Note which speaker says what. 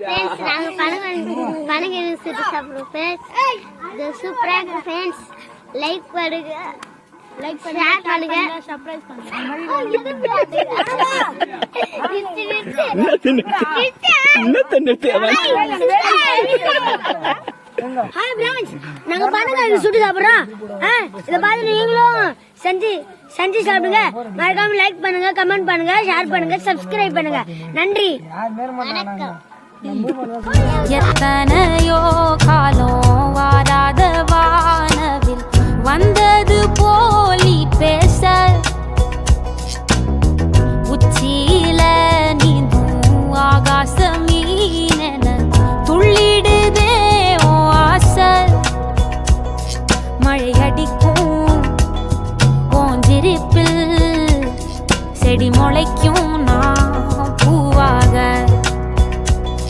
Speaker 1: Friends நாங்க பனங்க பனங்க சுட்டு சாப்பிடுறோம் ஃப்ரெண்ட்ஸ் இது சூப்பரா இருக்கு ஃப்ரெண்ட்ஸ் லைக் பண்ணுங்க.
Speaker 2: லைக் ஷேர் பண்ணுங்க. சர்ப்ரைஸ்
Speaker 3: ஹாய் ஃப்ரெண்ட்ஸ் நாங்க பனங்க சுட்டு சாப்பிடுறோம். இத பார்த்து நீங்களும் செஞ்சு செஞ்சு சாப்பிடுங்க. மறக்காம லைக் பண்ணுங்க கமெண்ட் பண்ணுங்க ஷேர் பண்ணுங்க சப்ஸ்கிரைப் பண்ணுங்க. நன்றி.
Speaker 4: எத்தனையோ காலம் வாராத வானவில் வந்தது போலி பேச. உச்சியில நீதும் ஆகாச மீனென துள்ளிடுதே ஓ ஆசை. மழையடிக்கும் செடி முளைக்கும்